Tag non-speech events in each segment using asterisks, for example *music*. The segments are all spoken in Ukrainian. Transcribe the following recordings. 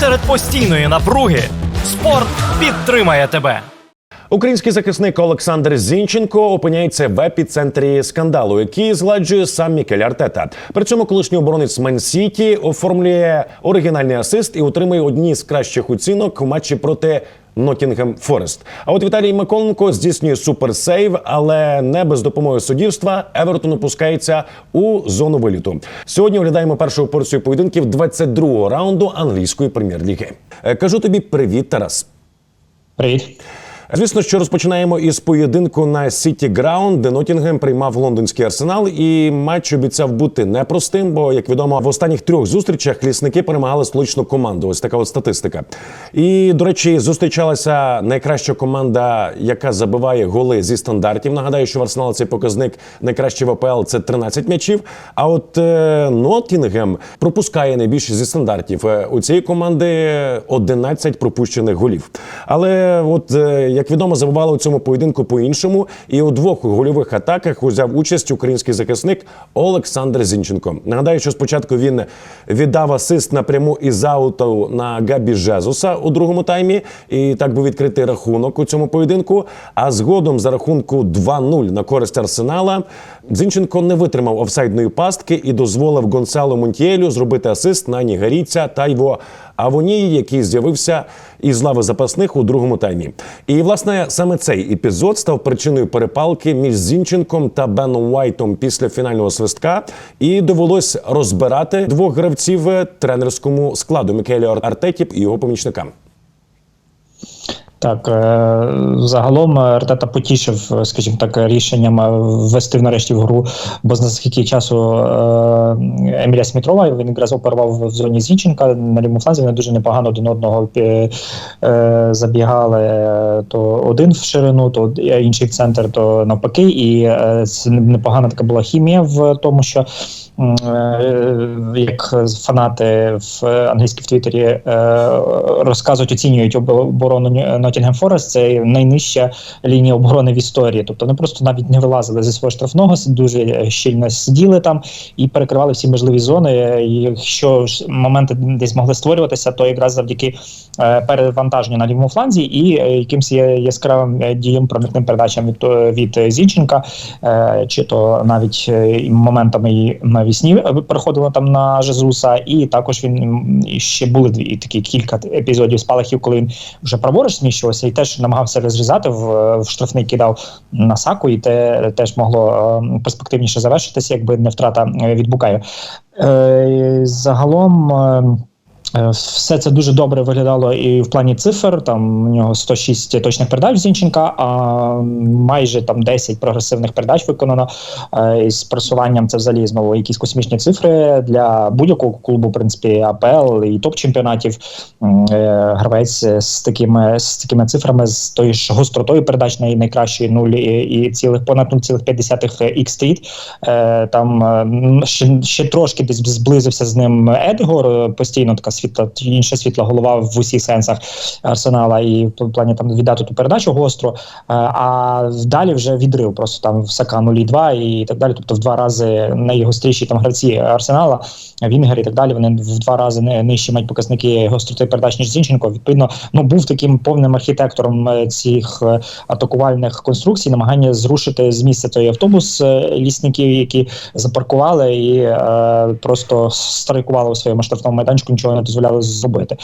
серед постійної напруги спорт підтримає тебе. Український захисник Олександр Зінченко опиняється в епіцентрі скандалу, який зладжує сам Мікель Артета. При цьому колишній оборонець Мен Сіті оформлює оригінальний асист і отримує одні з кращих оцінок в матчі проти. Нотінгем Форест. А от Віталій Миколенко здійснює суперсейв, але не без допомоги суддівства. Евертон опускається у зону виліту. Сьогодні оглядаємо першу порцію поєдинків 22-го раунду англійської прем'єр-ліги. Е, Кажу тобі привіт, Тарас. Привіт. Звісно, що розпочинаємо із поєдинку на Сіті Граунд, де Нотінгем приймав лондонський арсенал, і матч обіцяв бути непростим, бо як відомо, в останніх трьох зустрічах лісники перемагали столичну команду. Ось така от статистика. І до речі, зустрічалася найкраща команда, яка забиває голи зі стандартів. Нагадаю, що в Арсенал цей показник найкращий в АПЛ це 13 м'ячів. А от е, Нотінгем пропускає найбільше зі стандартів. Е, У цієї команди 11 пропущених голів. Але от е, як відомо, забували у цьому поєдинку по-іншому. І у двох гольових атаках узяв участь український захисник Олександр Зінченко. Нагадаю, що спочатку він віддав асист напряму із ауту на Габі Жезуса у другому таймі. І так був відкритий рахунок у цьому поєдинку. А згодом за рахунку 2-0 на користь Арсенала Зінченко не витримав офсайдної пастки і дозволив Гонсало Монтіелю зробити асист на нігерійця Тайво Авонії, який з'явився із лави запасних у другому таймі. І власне саме цей епізод став причиною перепалки між Зінченком та Беном Уайтом після фінального свистка, і довелось розбирати двох гравців тренерському складу Мікелю Артеті і його помічникам. Так, е, загалом Артета потішив, е, скажімо так, рішенням е, ввести нарешті в гру, бо за скільки часу е, Емілія Смітрова він якраз оперував в зоні Зінченка на лівому фланзі. Вони дуже непогано один одного е, е, забігали е, то один в ширину, то інший в центр, то навпаки. І е, непогана така була хімія в тому, що е, як фанати в англійській в Твіттері е, розказують, оцінюють оборону Ноттінгем Форест, це найнижча лінія оборони в історії. Тобто вони просто навіть не вилазили зі свого штрафного, дуже щільно сиділи там і перекривали всі можливі зони. Якщо ж моменти десь могли створюватися, то якраз завдяки е, перевантаженню на лівому фланзі і е, якимсь яскравим е, дієм проміжним передачам від, е, від Зінченка, е, чи то навіть е, моментами і навісні е, переходило там на Жезуса, і також він ще були дві такі кілька епізодів спалахів, коли він вже праворуч зміщувався і теж намагався розрізати в, в штрафний кидав на саку, і те теж могло е, перспективніше завершитися, якби не втрата е, від Букаю. Е, загалом. Е, Все це дуже добре виглядало і в плані цифр. Там у нього 106 точних передач Зінченка, а майже там 10 прогресивних передач виконано. Е, І з просуванням це взагалі знову якісь космічні цифри для будь-якого клубу, в принципі, АПЛ і топ-чемпіонатів. Е, Гравець з такими з такими цифрами, з тою ж гостротою передач най- найкращої 0 і, і цілих понад 0,5 х стріт. Е, Там ще, ще трошки десь зблизився з ним Едгор. Постійно така світла, інша світла голова в усіх сенсах арсенала, і в плані там віддати ту передачу гостро. Е, А далі вже відрив просто там в Сака 0,2 і так далі. Тобто в два рази найгостріші там гравці арсенала, Вінгер і так далі. Вони в два рази нижчі мають показники гостроти передач ніж Зінченко. Відповідно, ну був таким повним архітектором е, цих е, атакувальних конструкцій, намагання зрушити з місця той автобус лісників, які запаркували і е, просто страйкували у своєму штрафному майданчику, нічого не дозволяли зробити.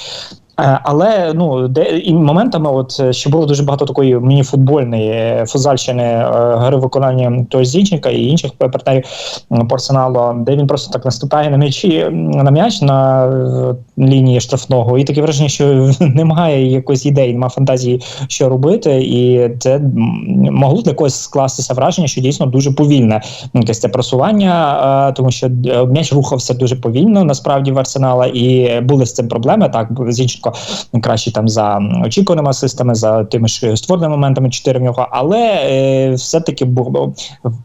Е, Але ну де і моментами, от е, ще було дуже багато такої міні-футбольної е, фузальщини е, гри виконання того Зінченка і інших партнерів арсеналу, де він просто так наступає на м'ячі на м'яч на лінії штрафного, і таке враження, що *laughs* немає якоїсь ідеї, немає фантазії, що робити, і це могло для когось скластися враження, що дійсно дуже повільне якесь це просування, тому що м'яч рухався дуже повільно, насправді в арсенала, і були з цим проблеми. Так Зінченко краще там за очікуваними асистами, за тими ж створеними моментами, чотири в нього, але е, все-таки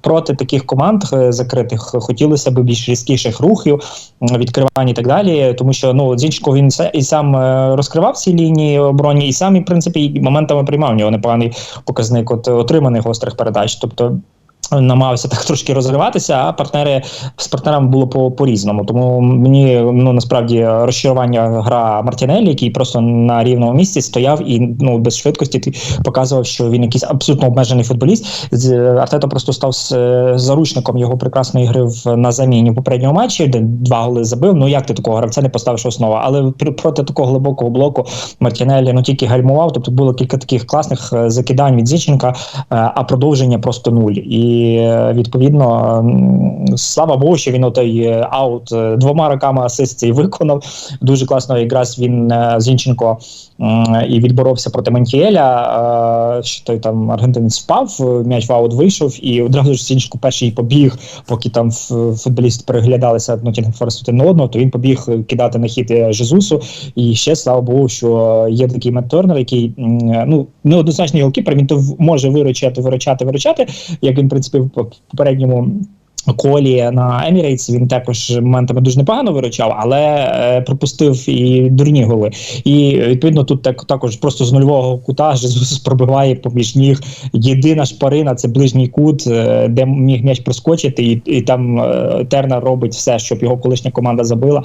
проти таких команд е, закритих хотілося б більш різкіших рухів, відкривань і так далі. Тому що ну Зінченко він і сам е, розкривав ці лінії обороні, і сам, і, в принципі, моментами приймав у нього непоганий показник от отриманих гострих передач. Тобто намагався так трошки розриватися, а партнери з партнерами було по, по-різному. Тому мені ну насправді розчарування гра Мартінелі, який просто на рівному місці стояв і ну без швидкості ти показував, що він якийсь абсолютно обмежений футболіст. З- Артета просто став з- е, заручником його прекрасної гри в на заміні в попередньому матчі, де два голи забив. Ну як ти такого гравця не поставиш основу? Але при- проти такого глибокого блоку Мартінелі ну тільки гальмував. Тобто було кілька таких класних е, закидань від Зінченка, е, а продовження просто нуль. І е, відповідно, слава Богу, що він отой е, аут е, двома роками асист *laughs* виконав. Дуже класно якраз він е, Зінченко і відборовся проти Мантіеля. Що той там аргентинець впав, м'яч в аут вийшов, і одразу ж Зінченко перший побіг, поки там футболісти переглядалися Ноттінгем Форест на одного, то він побіг кидати на хід Жезусу. І ще слава Богу, що є такий Мет Тернер, який ну неоднозначний голкіпер. Він то може виручати, виручати, виручати, як він в принципі в попередньому. Колі на Емірейтс він також моментами дуже непогано виручав, але е, пропустив і дурні голи. І відповідно тут так також просто з нульового кута Жезус пробиває поміж ніг. Єдина шпарина це ближній кут, е, де міг м'яч проскочити, і, і там е, Тернер робить все, щоб його колишня команда забила.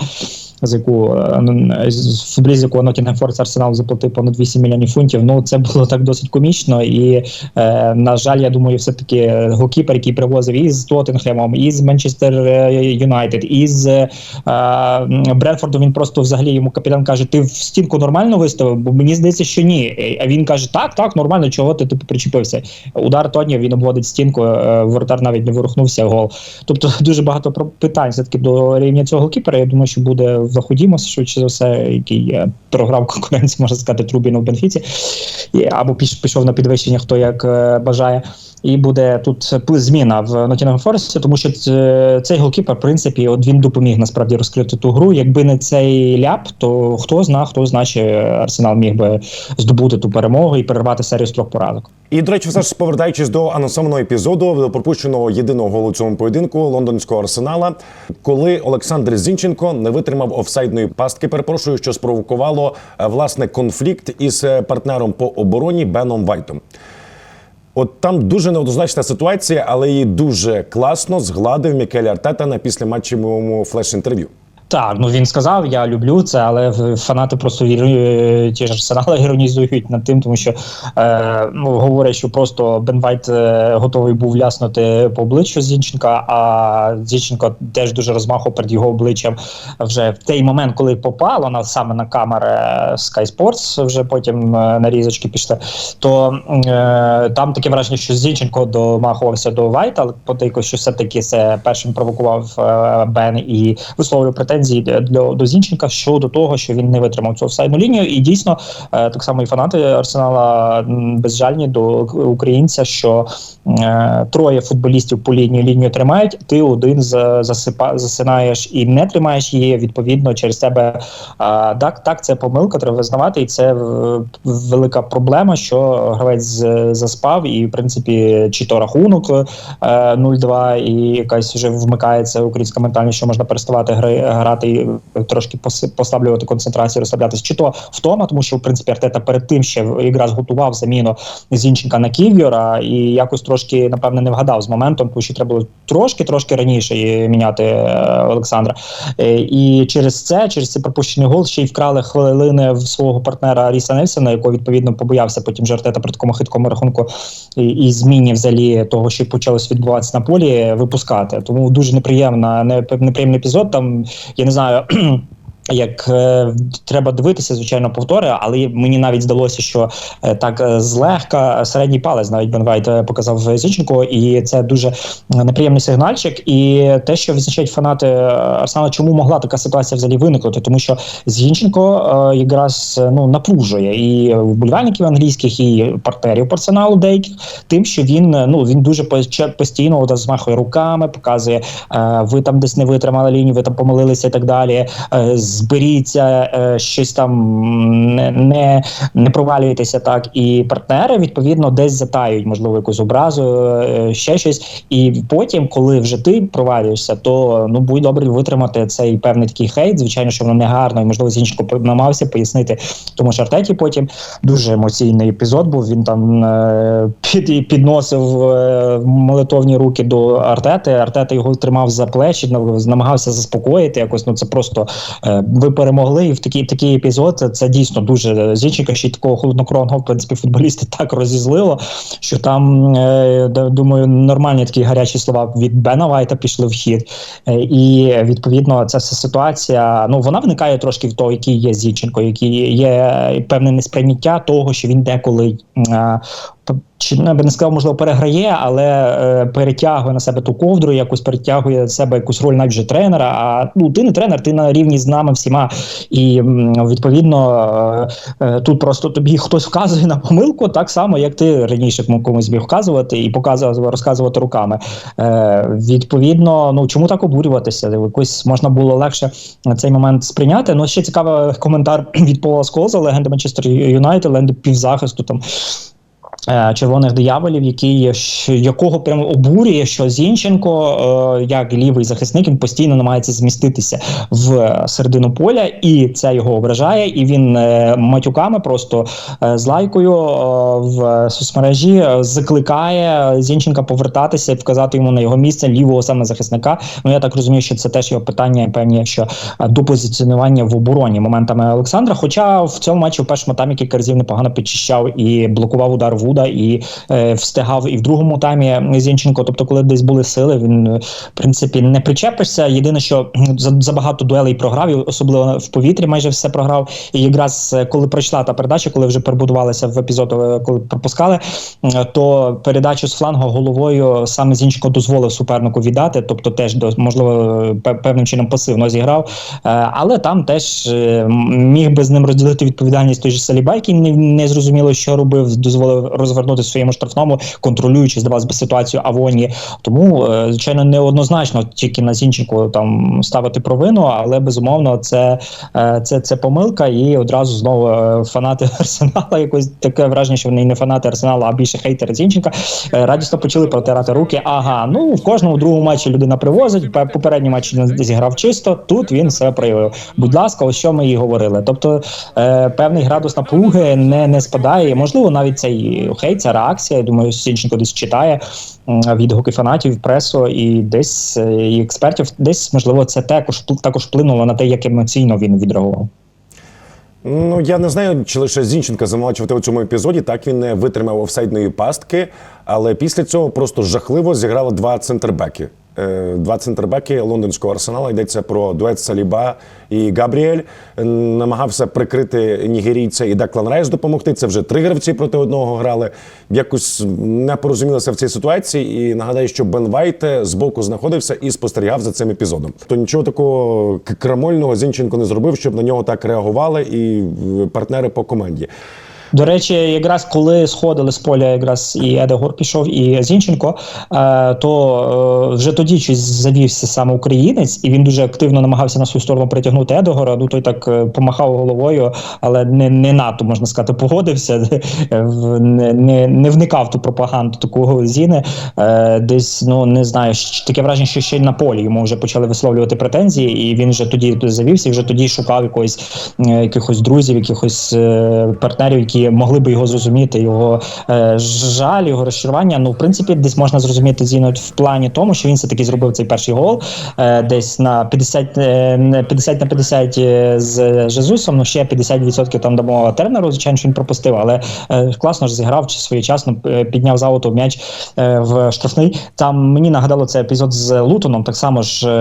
З яку е, ну, футболіст, якого Nottingham Forest Арсенал заплатив понад 8 мільйонів фунтів. Ну це було так досить комічно. І е, на жаль, я думаю, все таки голкіпер, який привозив із Тоттенхемом, із Манчестер Юнайтед, із е, Бренфордом. Він просто взагалі йому капітан каже: Ти в стінку нормально виставив? Бо мені здається, що ні. А він каже: Так, так, нормально. Чого ти типу причепився? Удар Тоні він обводить стінку. е, Воротар навіть не вирухнувся. Гол. Тобто дуже багато питань все таки до рівня цього голкіпера. Я думаю, що буде в Заходімос, швидше за все, який програв конкуренцію, можна сказати, Трубіну в Бенфіці, або пішов на підвищення, хто як е, бажає. І буде тут зміна в Нотінгем Форесті, тому що цей голкіпер, в принципі, от він допоміг насправді розкрити ту гру. Якби не цей ляп, то хто зна, хто зна, Арсенал міг би здобути ту перемогу і перервати серію з трьох поразок. І, до речі, все ж повертаючись до анонсованого епізоду, до пропущеного єдиного голу цьому поєдинку лондонського арсенала, коли Олександр Зінченко не витримав офсайдної пастки, перепрошую, що спровокувало е, власне конфлікт із е, партнером по обороні Беном Вайтом. От там дуже неоднозначна ситуація, але її дуже класно згладив Мікель Артета на післяматчевому флеш-інтерв'ю. Так, ну він сказав, я люблю це, але фанати просто вірю- ті ж арсенали іронізують над тим, тому що е, ну, говорять, що просто Бен Вайт е, готовий був ляснути по обличчю Зінченка, а Зінченко теж дуже розмахав перед його обличчям вже в той момент, коли попало на саме на камери Sky Sports, вже потім е, нарізочки пішли. То е, там таке враження, що Зінченко домахувався до Вайта, але подейко, що все-таки це першим провокував е, Бен і висловлював претензії для до Зінченка щодо того, що він не витримав цю офсайдну лінію. І дійсно, е, так само і фанати Арсенала безжальні до українця, що е, троє футболістів по лінії лінію тримають. Ти один за- засипа, засинаєш і не тримаєш її. Відповідно, через тебе так, так, це помилка, треба визнавати, і це е, велика проблема, що гравець заспав, і в принципі, чи то рахунок е, 0-2, і якась вже вмикається українська ментальність, що можна переставати гри, грати е, трошки послаблювати концентрацію, розслаблятися, чи то втома, тому що в принципі Артета перед тим ще якраз готував заміну Зінченка на Ків'єра і якось трошки, напевне, не вгадав з моментом, тому що треба було трошки трошки раніше міняти е, Олександра. Е, І через це, через цей пропущений гол, ще й вкрали хвилини в свого партнера Ріса Нельсона, якого відповідно побоявся потім же Артета при такому хиткому рахунку і, і зміні взагалі того, що почалось відбуватися на полі, випускати. Тому дуже неприємна, неприємний епізод. Там я не знаю. *clears throat* Як е, треба дивитися, звичайно, повтори, але мені навіть здалося, що е, так е, злегка середній палець навіть Бен Вайт е, показав Зінченко, і це дуже е, неприємний сигнальчик. І те, що визначають фанати е, Арсенала, чому могла така ситуація взагалі виникнути, тому що Зінченко е, якраз е, ну напружує і вболівальників англійських, і партнерів по арсеналу деяких, тим, що він е, ну він дуже постійно от, змахує руками, показує, е, ви там десь не витримали лінію, ви там помилилися і так далі. Е, зберіться, е, щось там не, не, провалюйтеся так. І партнери відповідно десь затають, можливо, якусь образу, е, ще щось. І потім, коли вже ти провалюєшся, то ну будь добре витримати цей певний такий хейт. Звичайно, що воно не гарно, і можливо Зінченко намагався пояснити, тому що Артеті потім дуже емоційний епізод був. Він там е, під, підносив е, молитовні руки до Артети. Артета його тримав за плечі, намагався заспокоїти. Якось ну це просто е, ви перемогли. І в такий такий епізод це, дійсно дуже Зінченка, ще й такого холоднокровного в принципі футболіста так розізлило, що там е, думаю, нормальні такі гарячі слова від Бена Вайта пішли в хід. Е, І відповідно ця вся ситуація. Ну вона виникає трошки в того, який є Зінченко, який є певне несприйняття того, що він деколи. е, Чи не би не сказав, можливо, переграє, але е, перетягує на себе ту ковдру, якось перетягує на себе якусь роль навіть вже тренера. А ну ти не тренер, ти на рівні з нами всіма. І відповідно е, е, тут просто тобі хтось вказує на помилку, так само як ти раніше комусь міг вказувати і показувати, розказувати руками. Е, відповідно, ну чому так обурюватися? Якось можна було легше цей момент сприйняти. Ну ще цікавий коментар від Пола Сколза, легенди Манчестер Юнайтед, легенди півзахисту там. Е, Червоних дияволів, який якого прямо обурює, що Зінченко, е, як лівий захисник, він постійно намагається зміститися в середину поля, і це його ображає. І він е, матюками просто з лайкою в соцмережі закликає Зінченка повертатися і вказати йому на його місце лівого саме захисника. Ну я так розумію, що це теж його питання, певні, що до позиціонування в обороні моментами Олександра. Хоча в цьому матчі в першому таймі разів непогано підчищав і блокував удар Вуда, і е, встигав і в другому таймі Зінченко. Тобто, коли десь були сили, він е, в принципі не причепишся. Єдине, що забагато дуелей програв, і особливо в повітрі майже все програв. І якраз е, коли пройшла та передача, коли вже перебудувалися в епізод, е, коли пропускали, то передачу з флангу головою саме Зінченко дозволив супернику віддати, тобто теж можливо певним чином пасивно зіграв. Але там теж міг би з ним розділити відповідальність той же Саліба, який не, не зрозуміло, що робив, дозволив розвернути в своєму штрафному, контролюючи, здавалось би, ситуацію Авоні. Тому, е, звичайно, неоднозначно тільки на Зінченку там ставити провину, але безумовно це, е, це, це помилка, і одразу знову е, фанати *laughs* Арсенала, якось таке враження, що вони не фанати Арсенала, а більше хейтери Зінченка. Радісно почали протирати руки. Ага, ну в кожному другому матчі людина привозить. пе- Попередній матч зіграв чисто. Тут він себе проявив. Будь ласка, ось що ми і говорили. Тобто е, певний градус напруги не, не спадає. Можливо, навіть цей хейт, ця реакція. Я думаю, Сінченко десь читає відгуки фанатів, пресу і десь е, і експертів. Десь можливо це також також вплинуло на те, як емоційно він відреагував. Ну я не знаю, чи лише Зінченка замолочувати у цьому епізоді. Так він не витримав офсайдної пастки, але після цього просто жахливо зіграли два центрбеки. Е, Два центрбеки лондонського арсенала йдеться про дует Саліба і Габріель. Намагався прикрити нігерійця і Деклан Райс допомогти. Це вже три гравці проти одного грали. Якось не порозумілися в цій ситуації. І нагадаю, що Бен Вайт збоку знаходився і спостерігав за цим епізодом. То нічого такого крамольного Зінченко не зробив, щоб на нього так реагували і партнери по команді. До речі, якраз коли сходили з поля, якраз і Едегор пішов, і Зінченко, е, то е, вже тоді щось завівся саме українець, і він дуже активно намагався на свою сторону притягнути Едегора. Ну той так е, помахав головою, але не, не надто можна сказати, погодився. не, не, не вникав ту пропаганду такого Зіни. Десь ну не знаю, таке враження, що ще й на полі йому вже почали висловлювати претензії, і він вже тоді завівся, і вже тоді шукав якогось е, якихось друзів, якихось партнерів, які могли би його зрозуміти, його е, жаль, його розчарування. Ну, в принципі, десь можна зрозуміти Зіну в плані тому, що він все таки зробив цей перший гол е, десь на 50, е, 50 на 50 е, з Жезусом. Ну ще 50% там дамо тренеру. Звичайно, що він пропустив, але е, класно ж зіграв чи своєчасно е, підняв за ауту м'яч е, в штрафний. Там мені нагадало це епізод з Лутоном. Так само ж е,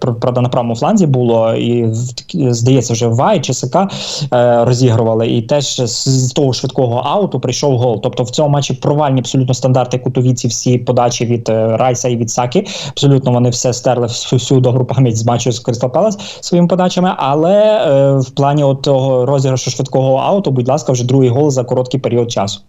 пр- правда на правому фланзі було, і здається, вже Вай чи СК е, розігрували. І теж з того швидкого ауту прийшов гол. Тобто в цьому матчі провальні абсолютно стандарти кутовіці. всі подачі від е, Райса і від Сакі. Абсолютно вони все стерли всю добру пам'ять з матчу з Кристал Палас своїми подачами. Але е, в плані от того розіграшу швидкого ауту, будь ласка, вже другий гол за короткий період часу.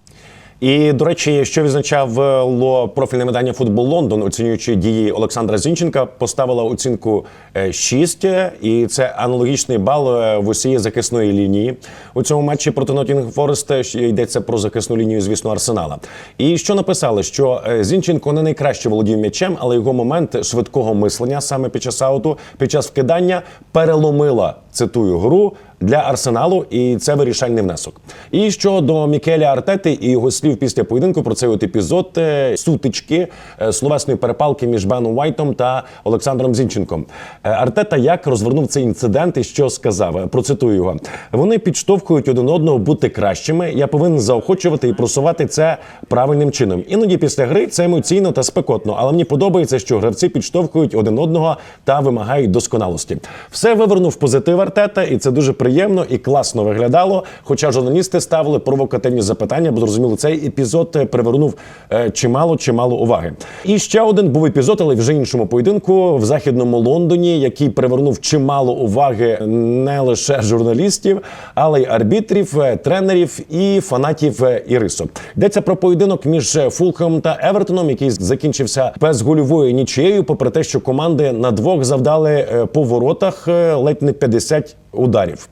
І до речі, що відзначало профільне видання Футбол Лондон, оцінюючи дії Олександра Зінченка, поставила оцінку е, 6, і це аналогічний бал е, в усій захисної лінії. У цьому матчі проти Нотінг Форест йдеться про захисну лінію, звісно, Арсенала. І що написали, що е, Зінченко не найкраще володів м'ячем, але його момент швидкого мислення саме під час ауту, під час вкидання переломила цитую гру для арсеналу, і це вирішальний внесок. І щодо Мікеля Артети і його слів після поєдинку про цей от епізод е, сутички е, словесної перепалки між Беном Вайтом та Олександром Зінченком. Е, Артета як розвернув цей інцидент і що сказав? Процитую його: вони підштовхують один одного бути кращими. Я повинен заохочувати і просувати це правильним чином. Іноді після гри це емоційно та спекотно, але мені подобається, що гравці підштовхують один одного та вимагають досконалості. Все вивернув позитив Артета, і це дуже приємно і класно виглядало. Хоча журналісти ставили провокативні запитання, бо зрозуміло, цей епізод е, привернув е, чимало чимало уваги. І ще один був епізод, але вже іншому поєдинку в західному Лондоні, який привернув чимало уваги не лише журналістів, але й арбітрів, е, тренерів і фанатів Ірису. Йдеться про поєдинок між Фулхем та Евертоном, який закінчився безгольовою нічією, попри те, що команди на двох завдали по воротах ледь не 50 ударів.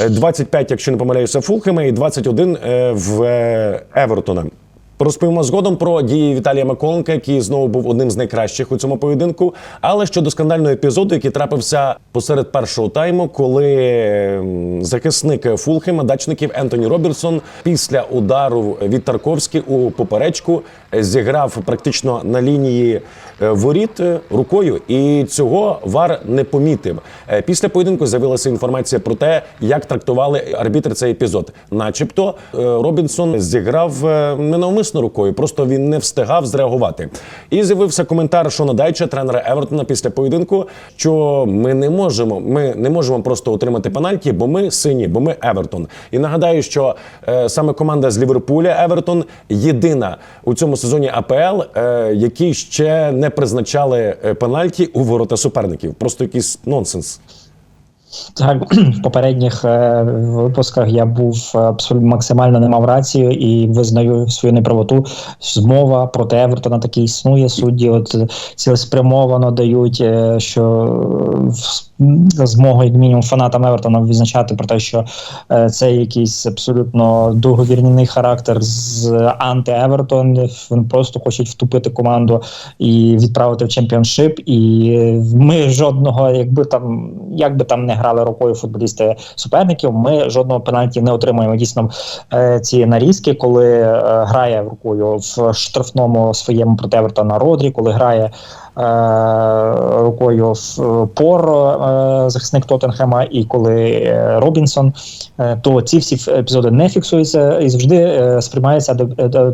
Е, 25, якщо не помиляюся, Фулхема, і 21 е, в е, Евертона. Розповімо згодом про дії Віталія Маколенка, який знову був одним з найкращих у цьому поєдинку. Але щодо скандального епізоду, який трапився посеред першого тайму, коли ем, захисник Фулхема, дачників Ентоні Робінсон, після удару від Тарковські у поперечку е, зіграв практично на лінії е, воріт е, рукою, і цього вар не помітив. Е, Після поєдинку з'явилася інформація про те, як трактували арбітри цей епізод. Начебто Робінсон зіграв ненавмисно рукою, просто він не встигав зреагувати. І з'явився коментар Шона Дайча, тренера Евертона, після поєдинку, що ми не можемо, ми не можемо просто отримати пенальті, бо ми сині, бо ми Евертон. І нагадаю, що саме команда з Ліверпуля Евертон єдина у цьому сезоні АПЛ, е, які ще не призначали е, пенальті у ворота суперників. Просто якийсь нонсенс. Так, *clears throat* в попередніх е, випусках я був абсолютно максимально не мав рацію і визнаю свою неправоту. Змова проти Евертона таки існує. Судді от е, цілеспрямовано дають, е, що е, змогу, як мінімум, фанатам Евертона відзначати про те, що е, це якийсь абсолютно договірний характер з анти-Евертон. Вони просто хочуть втупити команду і відправити в чемпіоншип. І ми жодного, якби там, як би там не грали рукою футболісти суперників, ми жодного пенальті не отримуємо. Дійсно, е, ці нарізки, коли е, грає рукою в штрафному своєму проти Евертона Родрі, коли грає. Е, Рукою в Поро, е, захисник Тоттенхема, і коли е, Робінсон, е, то ці всі епізоди не фіксуються і завжди е, сприймаються е,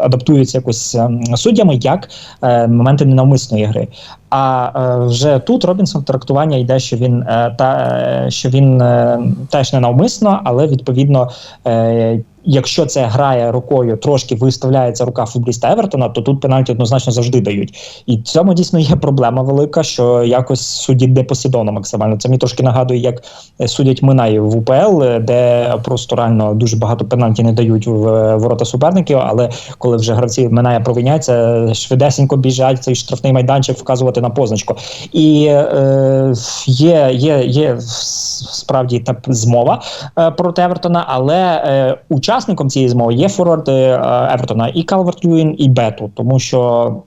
адаптуються якось е, суддями як е, моменти ненавмисної гри. А е, вже тут Робінсон трактування йде, що він е, та е, що він е, теж ненавмисно, але відповідно. Якщо це грає рукою, трошки виставляється рука футболіста Евертона, то тут пенальті однозначно завжди дають. І в цьому дійсно є проблема велика, що якось судять депосідовно максимально. Це мені трошки нагадує, як е, судять Минаї в УПЛ, е, де просто реально дуже багато пенальті не дають в е, ворота суперників. Але коли вже гравці Миная провиняться, швидесенько біжать цей штрафний майданчик вказувати на позначку. І е, є, є, є справді та змова е, проти Евертона, але е, учасником цієї змови є форвард е, Евертона і Калверт Льюін, і Бету, тому що.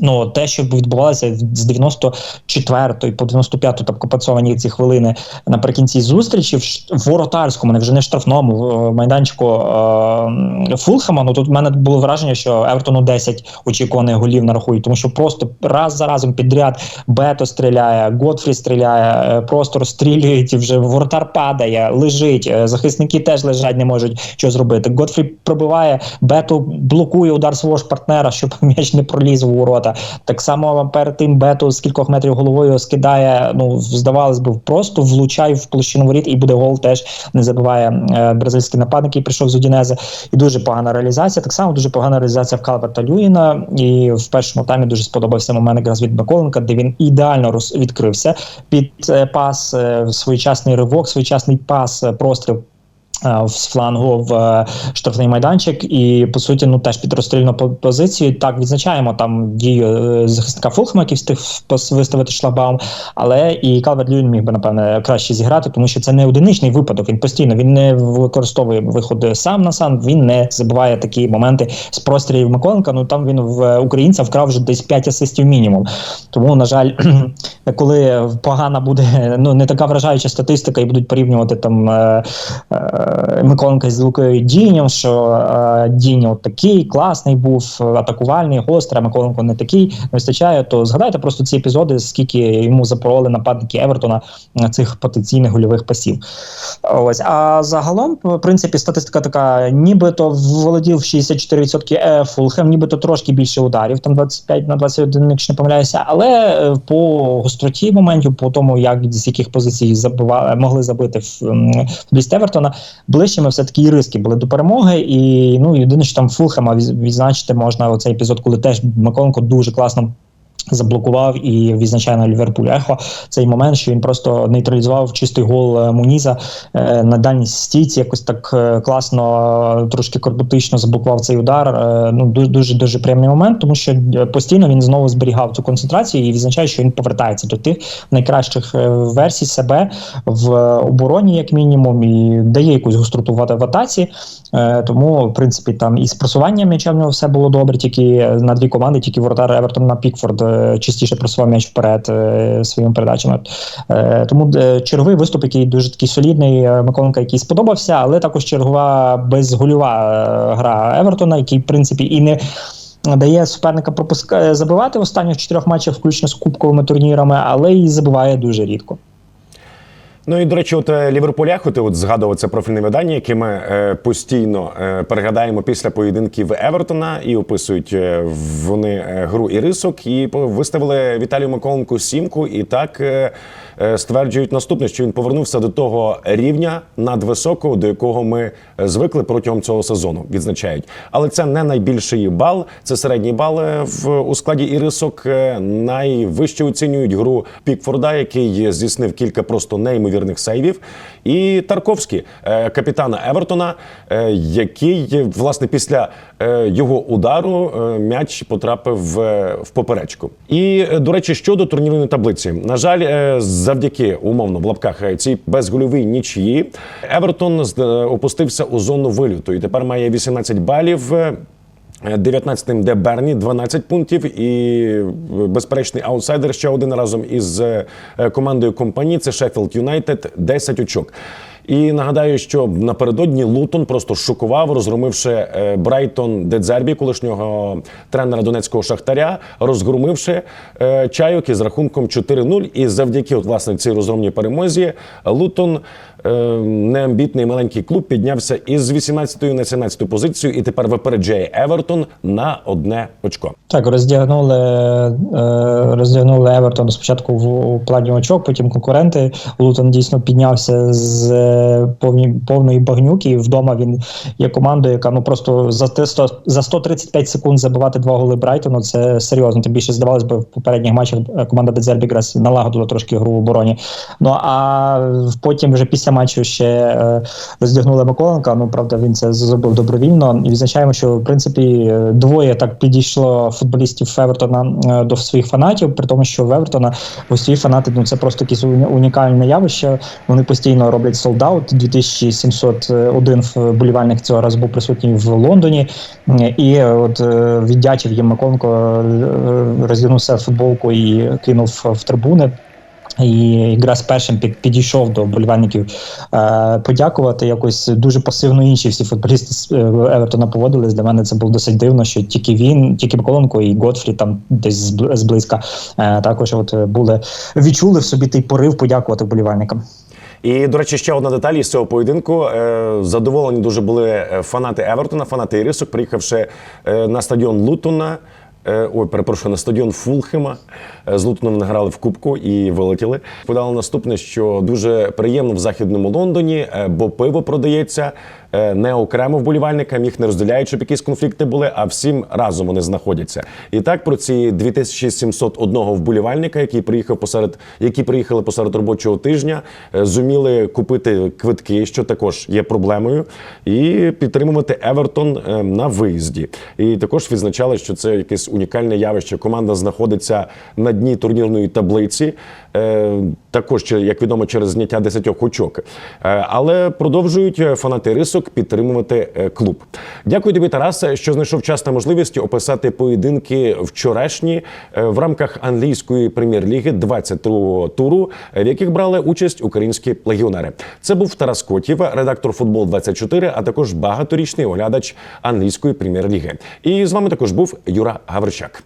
Ну, те, що відбувалося з 94 по 95 там компенсовані ці хвилини наприкінці зустрічі в, воротарському, не вже не штрафному майданчику е, Фулхема. Ну тут в мене було враження, що Евертону 10 очікуваних голів нарахують, тому що просто раз за разом підряд Бето стріляє, Готфрі стріляє, е, просто розстрілюють. Вже воротар падає, лежить. е, Захисники теж лежать, не можуть що зробити. Готфрі пробиває, Бето блокує удар свого ж партнера, щоб *laughs* м'яч не проліз у ворота. Так само перед тим Бето з кількох метрів головою скидає. Ну здавалось би, просто влучає в площину воріт, і буде гол. Теж не забиває е, бразильський нападник, який прийшов з Удінези. І дуже погана реалізація. Так само дуже погана реалізація в Калверта Люїна. І в першому таймі дуже сподобався момент якраз від Миколенка, де він ідеально роз відкрився під е, пас, е, своєчасний ривок, своєчасний пас, е, простріл з флангу в е, штрафний майданчик, і по суті, ну теж під розстрільну по- позицію. Так відзначаємо там дію е, захисника Фулхема, який встиг виставити шлагбаум, але і Калверт Льюін міг би напевне краще зіграти, тому що це не одиничний випадок. Він постійно він не використовує виходи сам на сам. Він не забуває такі моменти з прострілів Миколенка. Ну там він в українця вкрав вже десь 5 асистів мінімум. Тому, на жаль, *clears throat* коли погана буде ну не така вражаюча статистика, і будуть порівнювати там е, е, Миколенка з Діньом, що е, Дінь от такий класний був, атакувальний, гострий, Миколенко не такий не вистачає. То згадайте просто ці епізоди, скільки йому запороли нападники Евертона е, цих потенційних гольових пасів. Ось а загалом, в принципі, статистика така: нібито володів 64% е, Фулхем, нібито трошки більше ударів, там 25 на 21, якщо не помиляюся, але е, по гостроті моментів, по тому, як з яких позицій забивали, могли забити в Евертона, ближчими все таки і риски були до перемоги. І ну єдине, що там Фулхема відзначити можна оцей епізод, коли теж Маконко дуже класно. Заблокував і відзначає на Ліверпуль Ехо цей момент, що він просто нейтралізував чистий гол е, Муніза е, на дальній стійці, якось так е, класно, трошки корбутично заблокував цей удар. Ну дуже дуже приємний момент, тому що постійно він знову зберігав цю концентрацію і відзначає, що він повертається до тих найкращих версій себе в обороні, як мінімум, і дає якусь гостроту в атаці. Тому, в принципі, там і з просуванням м'яча в нього все було добре, тільки на дві команди, тільки воротар Евертон на Пікфорд частіше просував м'яч вперед е, своїми передачами. Е, тому е, черговий виступ, який дуже такий солідний, е, Миколенка, який сподобався, але також чергова безгольова е, гра Евертона, який, в принципі, і не. Дає суперника пропуска забивати в останніх чотирьох матчах, включно з кубковими турнірами, але і забиває дуже рідко. Ну і до речі, от е, Ліверпуля, ти от згадував це профільне видання, яке ми е, постійно е, переглядаємо після поєдинків Евертона і описують е, вони е, гру і рисок. І виставили Віталію Миколенку сімку, і так е, стверджують наступне, що він повернувся до того рівня надвисокого, до якого ми е, звикли протягом цього сезону. Відзначають, але це не найбільший бал, це середній бал е, в у складі і рисок. Е, Найвище оцінюють гру Пікфорда, який здійснив кілька просто неймовірних сейвів. І Тарковський, е, капітана Евертона, е, який е, власне після е, його удару е, м'яч потрапив е, в поперечку. І е, до речі, щодо турнірної таблиці, на жаль, е, завдяки умовно в лапках е, цій безгольовій нічії Евертон е, опустився у зону виліту і тепер має 18 балів. Е, 19-тим де Берні 12 пунктів і е, безперечний аутсайдер ще один разом із е, командою компанії. Це Шеффілд Юнайтед 10 очок. І нагадаю, що напередодні Лутон просто шокував, розгромивши е, Брайтон Дедзербі, колишнього тренера донецького шахтаря, розгромивши е, чайок із рахунком 4-0. І завдяки от, власне цій розгромній перемозі Лутон, неамбітний маленький клуб, піднявся із 18 на 17 позицію і тепер випереджає Евертон на одне очко. Так, роздягнули, е, роздягнули Евертон спочатку в плані очок, потім конкуренти. Лутон дійсно піднявся з е, повні, повної багнюки. І вдома він є командою, яка ну просто за, те- сто- за 135 секунд забивати два голи Брайтону. Це серйозно. Тим більше здавалось би в попередніх матчах е, команда Дезербі налагодила трошки гру в обороні. Ну а потім вже після матчу ще е, роздягнули Миколенка. Ну правда, він це зробив добровільно. І відзначаємо, що в принципі е, двоє так підійшло футболістів Евертона е, до своїх фанатів, при тому, що в Евертона гостєві фанати ну це просто якесь уні- унікальне явище. Вони постійно роблять солдаут. 2701 вболівальник цього разу був присутній в Лондоні. І от віддячив їм Миколенко, е, футболку і кинув в трибуни. І якраз першим під, підійшов до болівальників е, подякувати. Якось дуже пасивно інші всі футболісти з е, Евертона поводились. Для мене це було досить дивно, що тільки він, тільки Миколенко і Готфрі там десь зблизька е, також от були відчули в собі той порив подякувати вболівальникам. І до речі, ще одна деталь із цього поєдинку. Е, Задоволені дуже були е, фанати Евертона, фанати Ірисок, приїхавши на стадіон Лутона. Ой, перепрошую, на стадіон Фулхема з Лутоном не грали в Кубку і вилетіли. Подали наступне, що дуже приємно в західному Лондоні, е, бо пиво продається е, не окремо вболівальникам, їх не розділяють, щоб якісь конфлікти були, а всім разом вони знаходяться. І так про ці 2701 вболівальника, які приїхав посеред, які приїхали посеред робочого тижня, е, зуміли купити квитки, що також є проблемою, і підтримувати Евертон е, на виїзді. І також відзначали, що це якесь унікальне явище. Команда знаходиться на дні турнірної таблиці, е, також як відомо, через зняття 10 очок. Е, Але продовжують е, фанати рисок підтримувати клуб. Дякую тобі, Тарасе, що знайшов час та можливість описати поєдинки вчорашні в рамках англійської прем'єр-ліги 22-го туру, в яких брали участь українські легіонери. Це був Тарас Котів, редактор футбол 24 а також багаторічний оглядач англійської прем'єр-ліги. І з вами також був Юра Гавричак.